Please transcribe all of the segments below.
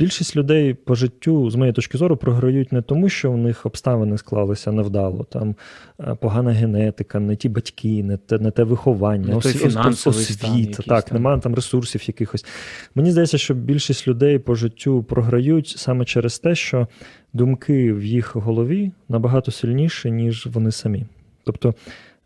більшість людей по життю, з моєї точки зору, програють не тому, що в них обставини склалися невдало. Там е, погана генетика, не ті батьки, не те, не те виховання, Не той осві- ос- фінансовий стан освіта. якийсь Так, там. немає там ресурсів якихось. Мені здається, що більшість людей по життю програють саме через те, що думки в їх голові набагато сильніші, ніж вони самі. Тобто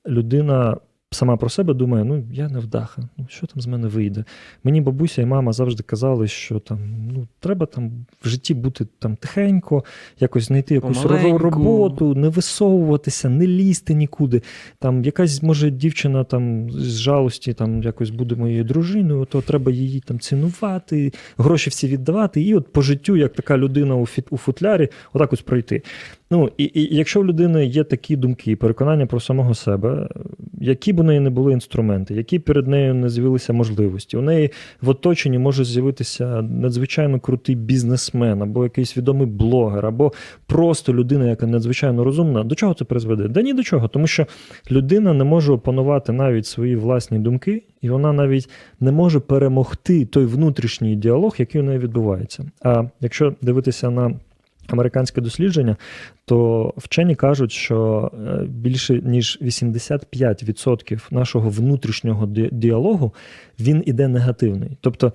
людина сама про себе думає: ну я не вдаха, ну що там з мене вийде? Мені бабуся і мама завжди казали, що там ну треба там в житті бути там тихенько, якось знайти якусь Помаленьку. роботу, не висовуватися, не лізти нікуди. Там якась може дівчина там з жалості там якось буде моєю дружиною, то треба її там цінувати, гроші всі віддавати, і от по життю, як така людина у фіт у футлярі, отак ось пройти. Ну і, і якщо в людини є такі думки, переконання про самого себе, які б неї не були інструменти, які перед нею не з'явилися можливості, у неї в оточенні може з'явитися надзвичайно крутий бізнесмен, або якийсь відомий блогер, або просто людина, яка надзвичайно розумна. До чого це призведе? Да ні до чого, тому що людина не може опанувати навіть свої власні думки, і вона навіть не може перемогти той внутрішній діалог, який у неї відбувається. А якщо дивитися на американське дослідження, то вчені кажуть, що е, більше ніж 85% нашого внутрішнього ді- діалогу він іде негативний. Тобто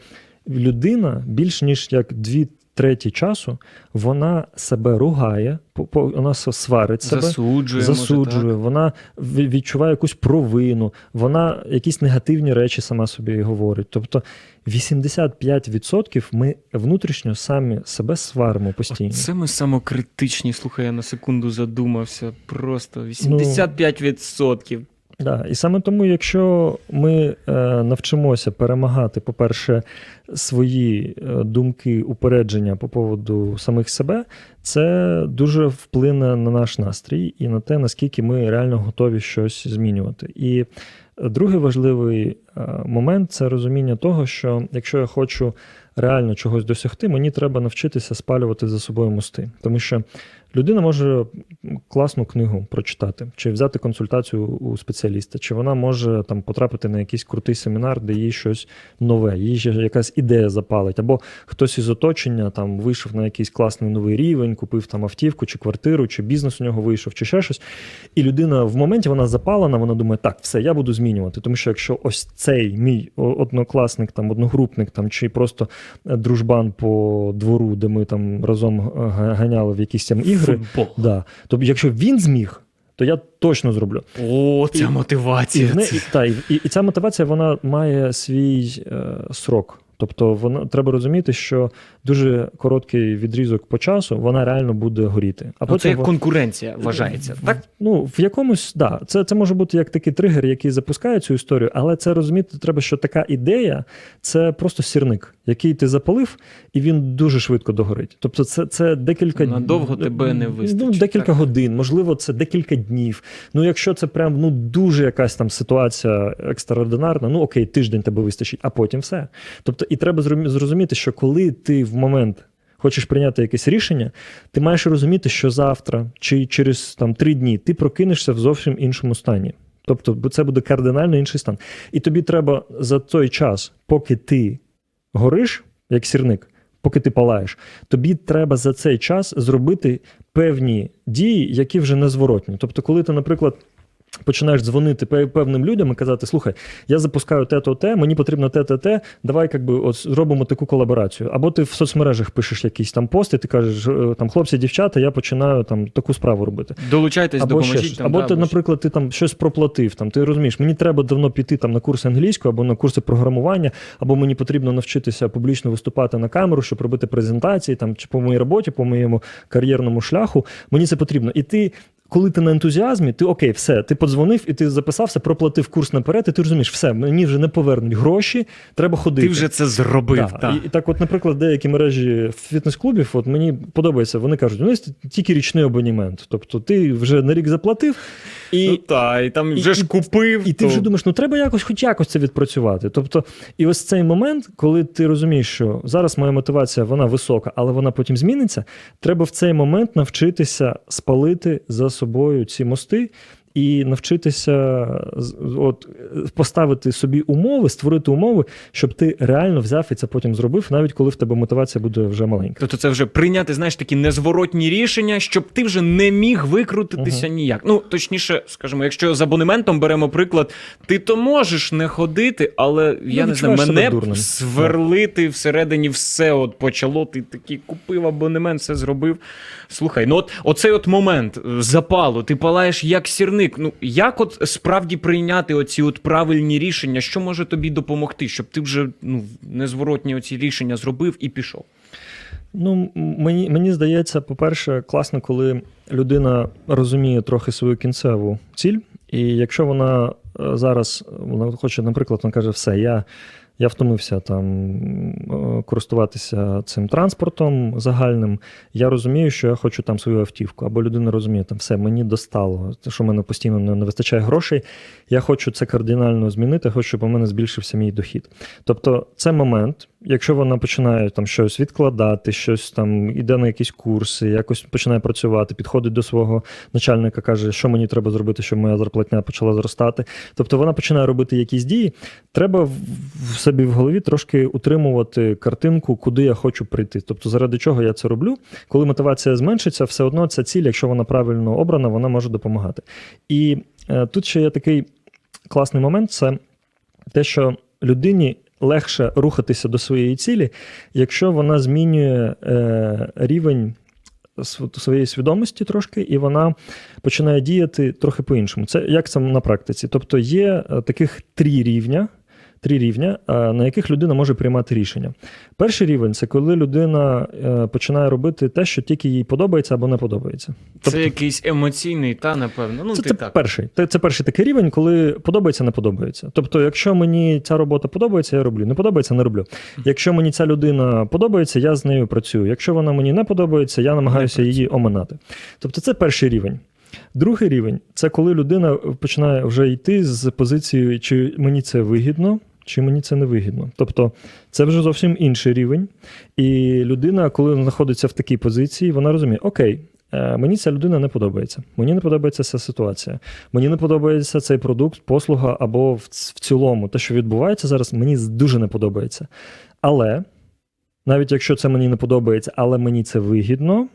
людина більш ніж як дві треті часу вона себе ругає, вона сварить себе. Засуджує, Засуджує, може, вона ві- відчуває якусь провину, вона якісь негативні речі сама собі говорить. Тобто 85% ми внутрішньо самі себе сваримо постійно. Це ми самокритичні, слухай, я на секунду задумався. Просто Ну, 85%. Да. І саме тому, якщо ми е, навчимося перемагати, по-перше, свої е, думки, упередження по поводу самих себе, це дуже вплине на наш настрій і на те, наскільки ми реально готові щось змінювати. І другий важливий е, момент це розуміння того, що якщо я хочу реально чогось досягти, мені треба навчитися спалювати за собою мости. Тому що людина може класну книгу прочитати, чи взяти консультацію у спеціаліста, чи вона може там потрапити на якийсь крутий семінар, де їй щось нове, їй якась ідея запалить, або хтось із оточення там вийшов на якийсь класний новий рівень, купив там автівку, чи квартиру, чи бізнес у нього вийшов, чи ще щось. І людина в моменті вона запалена, вона думає, так, все, я буду змінювати. Тому що якщо ось цей мій однокласник, там, одногрупник, там, чи просто е, дружбан по двору, де ми там разом е, ганяли в якісь там ігри. Футбол. Да. Тобто, якщо він зміг, то я точно зроблю. О, ця І- мотивація. І, і, та, і, і ця мотивація вона має свій е, срок. Тобто, вона треба розуміти, що дуже короткий відрізок по часу вона реально буде горіти. А Ну, це як конкуренція вважається, в- так? Ну, в якомусь, да, це, це може бути як такий тригер, який запускає цю історію, але це розуміти треба, що така ідея це просто сірник, який ти запалив, і він дуже швидко догорить. Тобто, це, це декілька Надовго тебе не Ну, декілька так? годин, можливо, це декілька днів. Ну, якщо це прям ну дуже якась там ситуація екстраординарна, ну окей, тиждень тебе вистачить, а потім все. Тобто, і треба зрозуміти, що коли ти в момент. Хочеш прийняти якесь рішення, ти маєш розуміти, що завтра чи через там три дні ти прокинешся в зовсім іншому стані. Тобто, це буде кардинально інший стан. І тобі треба за той час, поки ти гориш, як сірник, поки ти палаєш, тобі треба за цей час зробити певні дії, які вже незворотні. Тобто, коли ти, наприклад. Починаєш дзвонити певним людям і казати: слухай, я запускаю те-то те, мені потрібно те-те те, давай якби от зробимо таку колаборацію. Або ти в соцмережах пишеш якийсь там пост, і ти кажеш, е, там хлопці, дівчата, я починаю там таку справу робити. Долучайтесь, Або, допоможіть. там, або да, ти, або наприклад, ти там щось проплатив. Там ти розумієш, мені треба давно піти там на курси англійської або на курси програмування, або мені потрібно навчитися публічно виступати на камеру, щоб робити презентації там чи по моїй роботі, по моєму кар'єрному шляху. Мені це потрібно. І ти. Коли ти на ентузіазмі, ти окей, все, ти подзвонив і ти записався, проплатив курс наперед, і ти розумієш, все, мені вже не повернуть гроші, треба ходити. Ти вже це зробив. Да. так. І, і так, от, наприклад, деякі мережі фітнес-клубів, от мені подобається, вони кажуть, у нас тільки річний абонімент. Тобто ти вже на рік заплатив, і, ну, та, і там і- вже ж і- купив. і ти вже думаєш, ну треба якось, хоч якось це відпрацювати. Тобто, і ось цей момент, коли ти розумієш, що зараз моя мотивація вона висока, але вона потім зміниться. Треба в цей момент навчитися спалити за собою ці мости і навчитися от, поставити собі умови, створити умови, щоб ти реально взяв і це потім зробив, навіть коли в тебе мотивація буде вже маленька. Тобто це вже прийняти, знаєш, такі незворотні рішення, щоб ти вже не міг викрутитися ніяк. Ну, точніше, скажімо, якщо з абонементом беремо приклад, ти то можеш не ходити, але я не знаю, мене сверлити всередині все от почало. Ти такий купив абонемент, все зробив. Слухай, ну от оцей от момент е, запалу, ти палаєш як сірник. Ну як от справді прийняти оці от правильні рішення, що може тобі допомогти, щоб ти вже ну незворотні оці рішення зробив і пішов? Ну, мені, мені здається, по-перше, класно, коли людина розуміє трохи свою кінцеву ціль, і якщо вона е, зараз вона хоче, наприклад, вона каже, все, я, я втомився там е, користуватися цим транспортом загальним, я розумію, що я хочу там свою автівку. Або людина розуміє, там все, мені достало, що в мене постійно не, вистачає грошей, я хочу це кардинально змінити, хочу, щоб у мене збільшився мій дохід. Тобто, це момент, якщо вона починає там щось відкладати, щось там іде на якісь курси, якось починає працювати, підходить до свого начальника, каже, що мені треба зробити, щоб моя зарплатня почала зростати. Тобто вона починає робити якісь дії. Треба в в собі в голові трошки утримувати картинку, куди я хочу прийти. Тобто, заради чого я це роблю. Коли мотивація зменшиться, все одно ця ціль, якщо вона правильно обрана, вона може допомагати. І е, тут ще є такий класний момент: це те, що людині легше рухатися до своєї цілі, якщо вона змінює е, рівень своєї свідомості трошки, і вона починає діяти трохи по-іншому. Це як це на практиці? Тобто є е, таких три рівня. Три рівня, е, на яких людина може приймати рішення. Перший рівень це коли людина е, починає робити те, що тільки їй подобається або не подобається. Тобто Це якийсь емоційний, та напевно. Ну це, ти це так. перший. Це, це перший такий рівень, коли подобається, не подобається. Тобто, якщо мені ця робота подобається, я роблю. Не подобається, не роблю. Якщо мені ця людина подобається, я з нею працюю. Якщо вона мені не подобається, я намагаюся її оминати. Тобто, це перший рівень. Другий рівень це коли людина починає вже йти з позицією, чи мені це вигідно, чи мені це не вигідно. Тобто, це вже зовсім інший рівень. І людина, коли знаходиться в такій позиції, вона розуміє: Окей, е, мені ця людина не подобається. Мені не подобається ця ситуація. Мені не подобається цей продукт, послуга або в, цілому, те, що відбувається зараз, мені дуже не подобається. Але навіть якщо це мені не подобається, але мені це вигідно,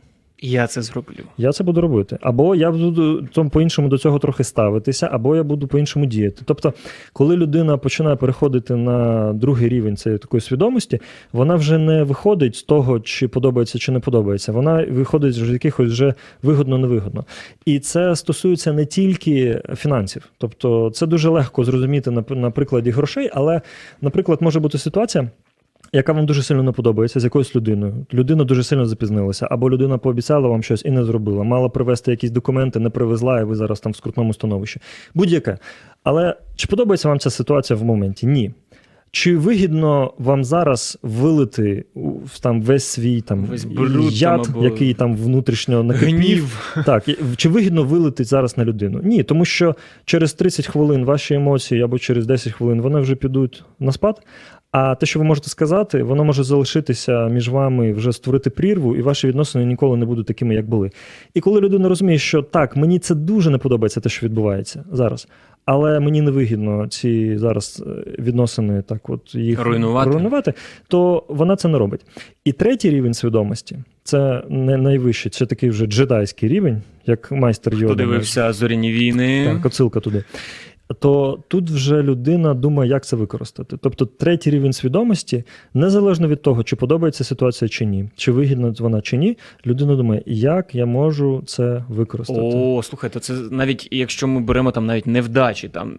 Я це зроблю. я це буду робити. Або я буду там по-іншому до цього трохи ставитися, або я буду по-іншому діяти. Тобто, коли людина починає переходити на другий рівень цієї такої свідомості, вона вже не виходить з того, чи подобається, чи не подобається. Вона виходить з якихось вже вигодно-невигодно. І це стосується не тільки фінансів. Тобто, це дуже легко зрозуміти на, на прикладі грошей, але, наприклад, може бути ситуація. Яка вам дуже сильно не подобається з якоюсь людиною. Людина дуже сильно запізнилася, або людина пообіцяла вам щось і не зробила. Мала привезти якісь документи, не привезла, і ви зараз там в скрутному становищі. Будь-яке. Але чи подобається вам ця ситуація в моменті? Ні. Чи вигідно вам зараз вилити в там весь свій там Весь там яд, або який там внутрішньо накипів? Гнів. Так, чи вигідно вилити зараз на людину? Ні, тому що через 30 хвилин ваші емоції або через 10 хвилин вони вже підуть на спад. А те, що ви можете сказати, воно може залишитися між вами, вже створити прірву, і ваші відносини ніколи не будуть такими, як були. І коли людина розуміє, що так, мені це дуже не подобається, те, що відбувається зараз. Але мені не вигідно ці зараз е, відносини так, от їх Руйнувати. руйнувати, то вона це не робить. І третій рівень свідомості це не найвищий, це такий вже джедайський рівень, як майстер Йода. Хто дивився зоряні війни? Так, оцилка туди. То тут вже людина думає, як це використати. Тобто, третій рівень свідомості, незалежно від того, чи подобається ситуація чи ні, чи вигідна вона чи ні, людина думає, як я можу це використати. О, слухайте, це навіть якщо ми беремо там навіть невдачі, там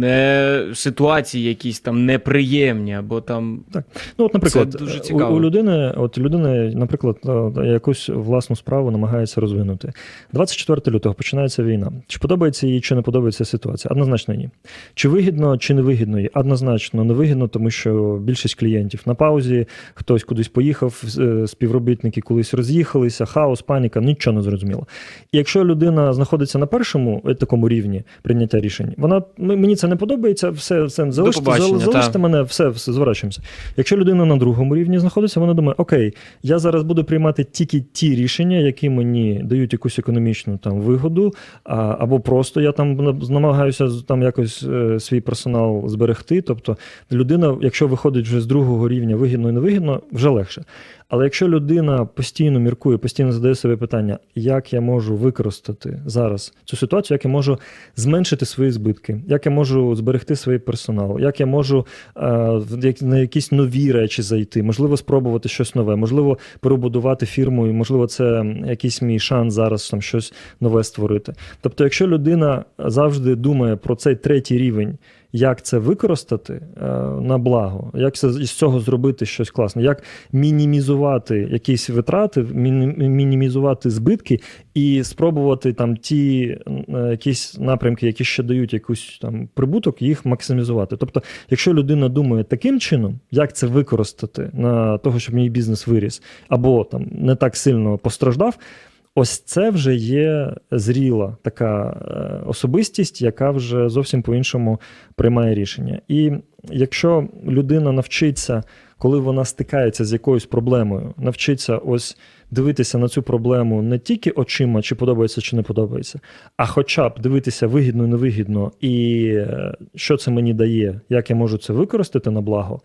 не ситуації якісь там неприємні, або там так. Ну, от, наприклад, Це дуже цікаво. у людини, от людина, наприклад, е, якусь власну справу намагається розвинути. 24 лютого починається війна. Чи подобається їй, чи не подобається ситуація? Однозначно Ні. Чи вигідно, чи не вигідно? Однозначно не вигідно, тому що більшість клієнтів на паузі, хтось кудись поїхав, е, співробітники колись роз'їхалися, хаос, паніка, нічого не зрозуміло. І якщо людина знаходиться на першому е, такому рівні прийняття рішень, вона мені це не подобається, все, все залиште, залиште мене, все, все зворачуємося. Якщо людина на другому рівні знаходиться, вона думає, окей, я зараз буду приймати тільки ті рішення, які мені дають якусь економічну там вигоду, а, або просто я там намагаюся там якось е, свій персонал зберегти. Тобто людина, якщо виходить вже з другого рівня вигідно і невигідно, вже легше. Але якщо людина постійно міркує, постійно задає собі питання, як я можу використати зараз цю ситуацію, як я можу зменшити свої збитки, як я можу зберегти свій персонал, як я можу е, на якісь нові речі зайти, можливо, спробувати щось нове, можливо, перебудувати фірму, і можливо, це якийсь мій шанс зараз там щось нове створити. Тобто, якщо людина завжди думає про цей третій рівень, як це використати е, на благо, як це з цього зробити щось класне, як мінімізувати якісь витрати, мінімізувати збитки і спробувати там ті е, якісь напрямки, які ще дають якусь там прибуток, їх максимізувати. Тобто, якщо людина думає таким чином, як це використати на того, щоб мій бізнес виріс, або там не так сильно постраждав. Ось це вже є зріла така е, особистість, яка вже зовсім по-іншому приймає рішення. І якщо людина навчиться, коли вона стикається з якоюсь проблемою, навчиться ось дивитися на цю проблему не тільки очима, чи подобається, чи не подобається, а хоча б дивитися вигідно, невигідно, і е, що це мені дає, як я можу це використати на благо.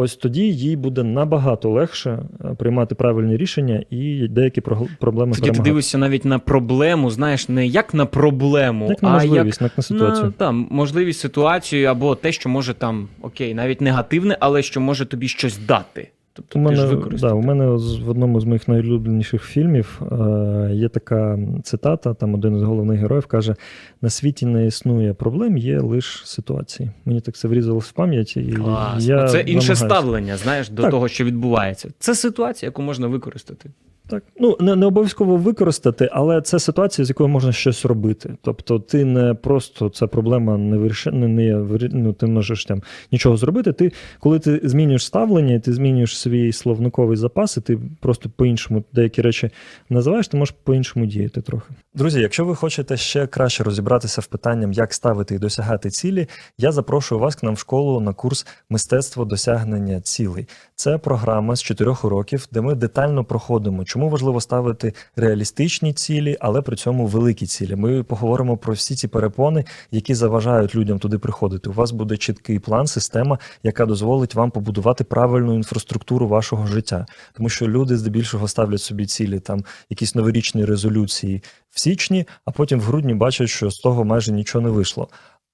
Ось тоді їй буде набагато легше е, приймати правильні рішення і деякі проблеми Тоді ти дивишся навіть на проблему, знаєш, не як на проблему, Як на а як можливість, як на ситуацію. На, там, можливість ситуацію або те, що може там, окей, навіть негативне, але що може тобі щось дати. Тобто У ти ж мене, використав. да, у мене з- в одному з моїх найулюбленіших фільмів е, є така цитата: там один із головних героїв каже: на світі не існує проблем, є лише ситуації. Мені так це врізалось в пам'ять. І Клас. я це інше намагаюся. ставлення, знаєш, до Так. того, що відбувається. Це ситуація, яку можна використати. Так, ну не, не обов'язково використати, але це ситуація, з якою можна щось робити. Тобто, ти не просто ця проблема не виріши, не, не ну, ти можеш там нічого зробити. Ти, коли ти змінюєш ставлення, ти змінюєш свій словниковий запас, і ти просто по-іншому деякі речі називаєш, ти можеш по-іншому діяти трохи. Друзі, якщо ви хочете ще краще розібратися в питанням, як ставити і досягати цілі, я запрошую вас к нам в школу на курс мистецтво досягнення цілей. Це програма з чотирьох уроків, де ми детально проходимо, чому важливо ставити реалістичні цілі, але при цьому великі цілі. Ми поговоримо про всі ці перепони, які заважають людям туди приходити. У вас буде чіткий план, система, яка дозволить вам побудувати правильну інфраструктуру вашого життя. Тому що люди здебільшого ставлять собі цілі, там якісь новорічні резолюції в січні, а потім в грудні бачать, що з того майже нічого не вийшло.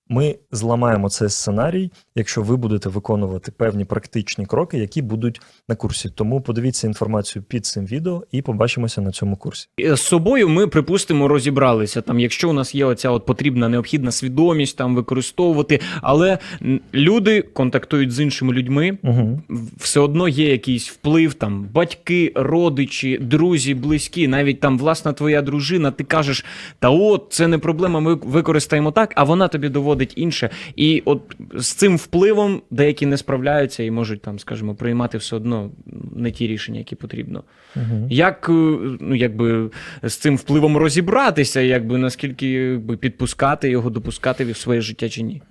Ми зламаємо цей сценарій, якщо ви будете виконувати певні практичні кроки, які будуть на курсі. Тому подивіться інформацію під цим відео і побачимося на цьому курсі. Е, З собою ми, припустимо, розібралися. Там, якщо у нас є оця от потрібна необхідна свідомість там використовувати, але люди контактують з іншими людьми. Угу. Все одно є якийсь вплив, там батьки, родичі, друзі, близькі, навіть там власна твоя дружина. Ти кажеш, та от це не проблема, ми використаємо так, а вона тобі доводить інше. І от з цим впливом деякі не справляються і можуть там, скажімо, приймати все одно не ті рішення, які потрібно. Угу. Як е, ну, якби з цим впливом розібратися, якби наскільки якби, підпускати його, допускати в своє життя чи ні?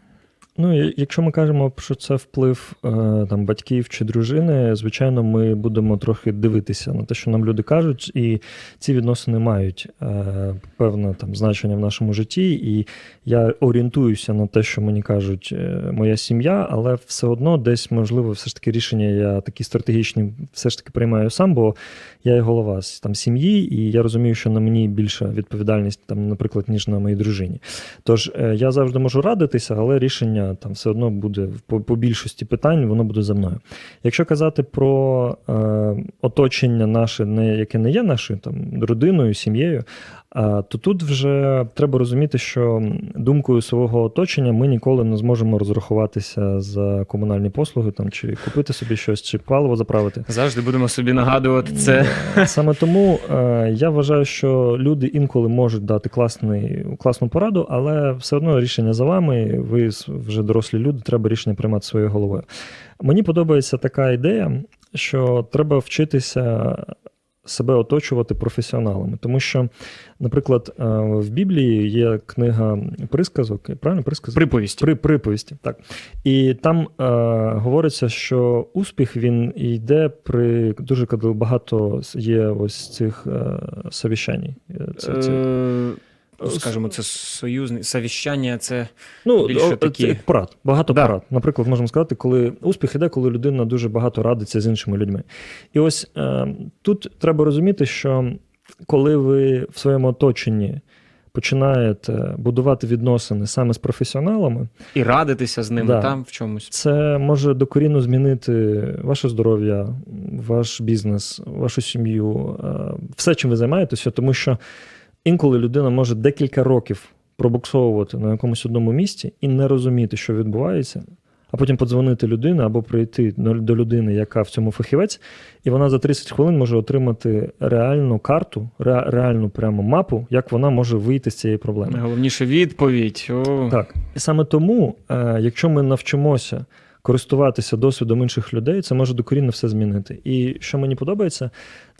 Ну, якщо ми кажемо, що це вплив е, там батьків чи дружини, звичайно, ми будемо трохи дивитися на те, що нам люди кажуть, і ці відносини мають е, певне там значення в нашому житті. І я орієнтуюся на те, що мені кажуть е, моя сім'я, але все одно десь можливо, все ж таки рішення я такі стратегічні все ж таки приймаю сам, бо я є голова там сім'ї, і я розумію, що на мені більша відповідальність, там, наприклад, ніж на моїй дружині. Тож я завжди можу радитися, але рішення там все одно буде по, по більшості питань, воно буде за мною. Якщо казати про е, оточення наше, не, яке не є нашою там родиною, сім'єю, то тут вже треба розуміти, що думкою свого оточення ми ніколи не зможемо розрахуватися за комунальні послуги там, чи купити собі щось, чи паливо заправити. Завжди будемо собі нагадувати це. Е, Саме тому е, я вважаю, що люди інколи можуть дати класний, класну пораду, але все одно рішення за вами. Ви вже дорослі люди, треба рішення приймати своєю головою. Мені подобається така ідея, що треба вчитися себе оточувати професіоналами, тому що, наприклад, е, в Біблії є книга присказок, правильно присказок? Приповісті. При приповісті, так. І там е, говориться, що успіх він йде при дуже багато є ось цих е, совіщань. Е, Це, це, Е, Скажімо, це союзне совіщання, це ну, більше такі- це порад, багато Да. порад. Наприклад, можемо сказати, коли успіх іде, коли людина дуже багато радиться з іншими людьми. І ось е, тут треба розуміти, що коли ви в своєму оточенні починаєте будувати відносини саме з професіоналами, і радитися з ними Да. там в чомусь. Це може докорінно змінити ваше здоров'я, ваш бізнес, вашу сім'ю, е, все, чим ви займаєтеся, тому що інколи людина може декілька років пробуксовувати на якомусь одному місці і не розуміти, що відбувається, а потім подзвонити людині або прийти до людини, яка в цьому фахівець, і вона за 30 хвилин може отримати реальну карту, ре- реальну прямо мапу, як вона може вийти з цієї проблеми. Найголовніше відповідь. О. Так. І саме тому, е, якщо ми навчимося користуватися досвідом інших людей, це може докорінно все змінити. І що мені подобається,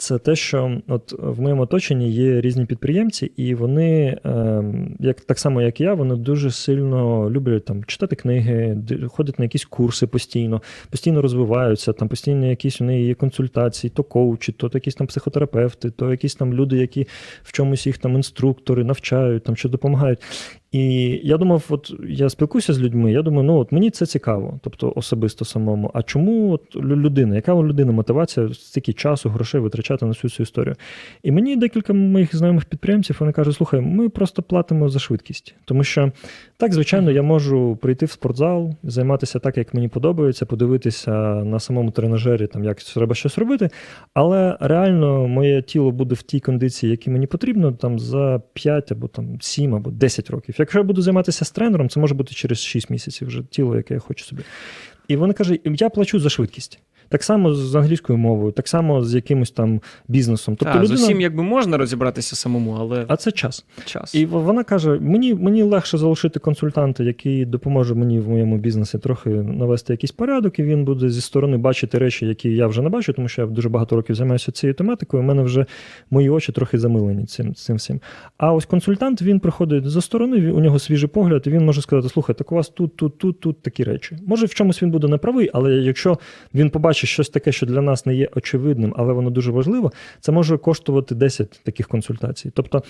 це те, що от в моєму оточенні є різні підприємці, і вони, е, як так само як і я, вони дуже сильно люблять там читати книги, ходять на якісь курси постійно, постійно розвиваються, там постійно якісь у неї є консультації, то коучі, то якісь там психотерапевти, то якісь там люди, які в чомусь їх там інструктори навчають, там що допомагають. І я думав, от я спілкуюся з людьми, я думаю, ну от мені це цікаво, тобто особисто самому. А чому от людина, яка у людини мотивація стільки часу, грошей витрачати на всю цю історію? І мені декілька моїх знайомих підприємців вони кажуть: слухай, ми просто платимо за швидкість. Тому що так, звичайно, я можу прийти в спортзал, займатися так, як мені подобається, подивитися на самому тренажері, там як треба щось робити. Але реально моє тіло буде в тій кондиції, які мені потрібно, там за 5 або там 7 або 10 років. Якщо я буду займатися з тренером, це може бути через 6 місяців вже тіло, яке я хочу собі. І вони кажуть, я плачу за швидкість. Так само з англійською мовою, так само з якимось там бізнесом. Тобто Та, людина... З усім якби можна розібратися самому, але А це час. час. І вона каже: мені, мені легше залишити консультанта, який допоможе мені в моєму бізнесі трохи навести якийсь порядок, і він буде зі сторони бачити речі, які я вже не бачу, тому що я дуже багато років займаюся цією тематикою. У мене вже мої очі трохи замилені цим, цим всім. А ось консультант він приходить за сторони, у нього свіжий погляд, і він може сказати: слухай, так у вас тут, тут, тут, тут такі речі. Може, в чомусь він буде неправий, але якщо він побачить щось таке, що для нас не є очевидним, але воно дуже важливо, це може коштувати 10 таких консультацій. Тобто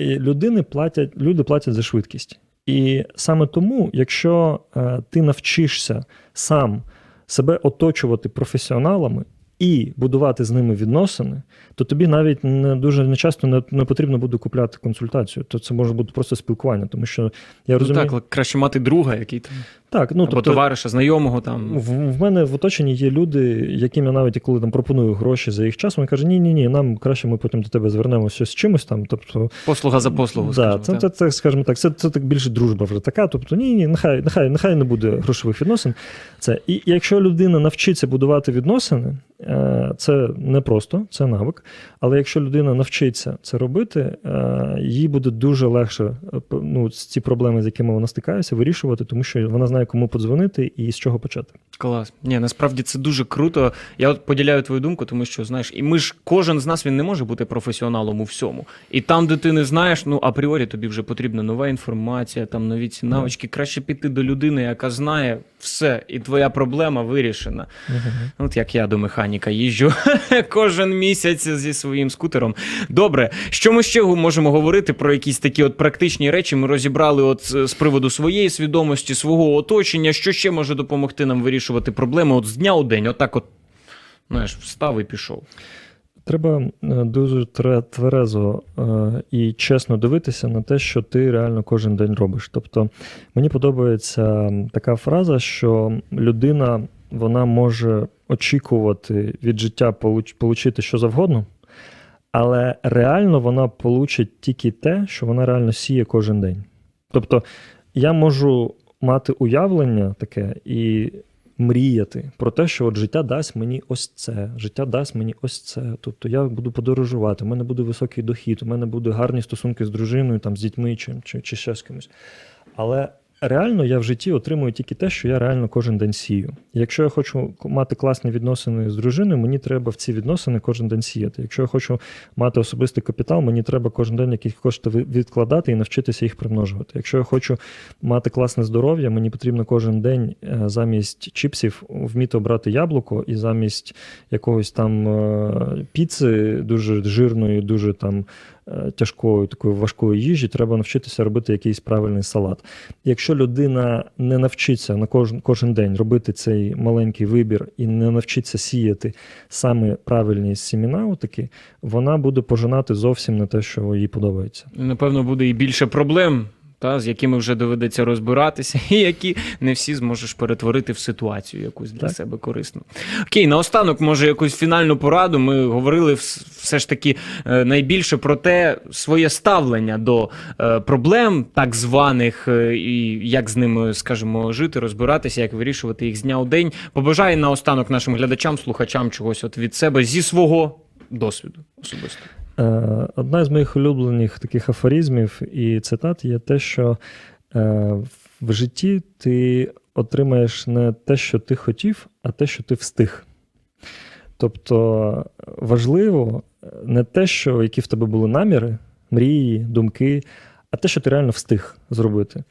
людини платять, люди платять за швидкість. І саме тому, якщо е, ти навчишся сам себе оточувати професіоналами і будувати з ними відносини, то тобі навіть не дуже нечасто не, не потрібно буде купляти консультацію. То це може бути просто спілкування, тому що я розумію. ну, так, краще мати друга, який там, так, ну або тобто, товариша, знайомого там. в, в мене в оточенні є люди, яким я навіть коли там пропоную гроші за їх час, вони кажуть, ні, ні, ні, нам краще ми потім до тебе звернемося з чимось там. Тобто, Послуга за послугу, да, скажімо. це, так. це, це, скажімо так, це, це так більше дружба вже така. Тобто, ні, ні, нехай, нехай, нехай не буде грошових відносин. Це і якщо людина навчиться будувати відносини, е, це не просто, це навик. Але якщо людина навчиться це робити, е, їй буде дуже легше е, ну, ці проблеми, з якими вона стикається, вирішувати, тому що вона знає, кому подзвонити і з чого почати. Клас. Ні, насправді це дуже круто. Я от поділяю твою думку, тому що знаєш, і ми ж кожен з нас він не може бути професіоналом у всьому. І там, де ти не знаєш, ну апріорі тобі вже потрібна нова інформація, там нові ці навички. Краще піти до людини, яка знає все, і твоя проблема вирішена. От як я до механіка їжджу кожен місяць зі своїм скутером. Добре, що ми ще можемо говорити про якісь такі от практичні речі? Ми розібрали от з з приводу своєї свідомості, свого оточення. Що ще може допомогти нам вирішувати проблеми от з дня у день? Отак, от знаєш, встав і пішов. Треба е, дуже тверезо е, і чесно дивитися на те, що ти реально кожен день робиш. Тобто мені подобається така фраза, що людина вона може очікувати від життя получ- получити що завгодно, але реально вона получить тільки те, що вона реально сіє кожен день. Тобто я можу мати уявлення таке і мріяти про те, що от життя дасть мені ось це, життя дасть мені ось це. Тобто я буду подорожувати, у мене буде високий дохід, у мене буде гарні стосунки з дружиною, там, з дітьми чи, чи, чи ще з кимось. Але реально я в житті отримую тільки те, що я реально кожен день сію. Якщо я хочу мати класні відносини з дружиною, мені треба в ці відносини кожен день сіяти. Якщо я хочу мати особистий капітал, мені треба кожен день якісь кошти відкладати і навчитися їх примножувати. Якщо я хочу мати класне здоров'я, мені потрібно кожен день е, замість чіпсів вміти обрати яблуко, і замість якогось там е, піци дуже жирної, дуже там тяжкої, такої важкої їжі, треба навчитися робити якийсь правильний салат. Якщо людина не навчиться на кожен, кожен день робити цей маленький вибір і не навчиться сіяти саме правильні сіміна, отакі, вона буде пожинати зовсім не те, що їй подобається. Напевно, буде і більше проблем, та, з якими вже доведеться розбиратися, і які не всі зможеш перетворити в ситуацію якусь для Так. себе корисну. Окей, наостанок, може, якусь фінальну пораду. Ми говорили все ж таки е, найбільше про те, своє ставлення до е, проблем, так званих, е, і як з ними, скажімо, жити, розбиратися, як вирішувати їх з дня у день. Побажай наостанок нашим глядачам, слухачам чогось от від себе зі свого досвіду особисто. Е, Одна з моїх улюблених таких афоризмів і цитат є те, що е, в житті ти отримаєш не те, що ти хотів, а те, що ти встиг. Тобто важливо не те, що які в тебе були наміри, мрії, думки, а те, що ти реально встиг зробити.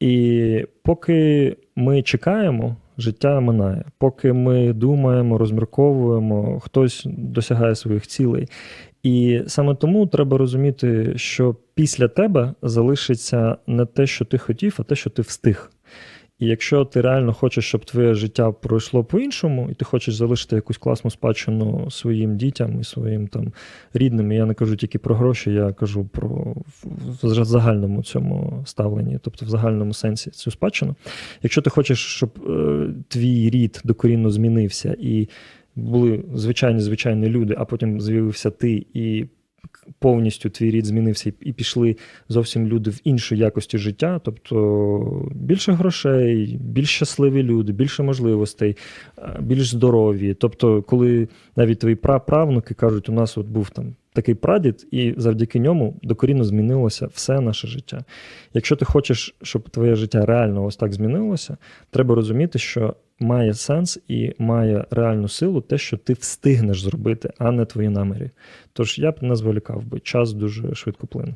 І поки ми чекаємо, життя минає. Поки ми думаємо, розмірковуємо, хтось досягає своїх цілей. І саме тому треба розуміти, що після тебе залишиться не те, що ти хотів, а те, що ти встиг. І якщо ти реально хочеш, щоб твоє життя пройшло по-іншому, і ти хочеш залишити якусь класну спадщину своїм дітям і своїм там рідним, і я не кажу тільки про гроші, я кажу про в- загальному цьому ставленні, тобто в загальному сенсі цю спадщину. Якщо ти хочеш, щоб е, твій рід докорінно змінився і були звичайні звичайні люди, а потім з'явився ти і повністю твій рід змінився і- пішли зовсім люди в іншій якості життя, тобто більше грошей, більш щасливі люди, більше можливостей, е, більш здорові. Тобто, коли навіть твої праправнуки кажуть, у нас от був там такий прадід, і завдяки ньому докорінно змінилося все наше життя. Якщо ти хочеш, щоб твоє життя реально ось так змінилося, треба розуміти, що має сенс і має реальну силу те, що ти встигнеш зробити, а не твої наміри. Тож я б не зволікав би. Час дуже швидко плине.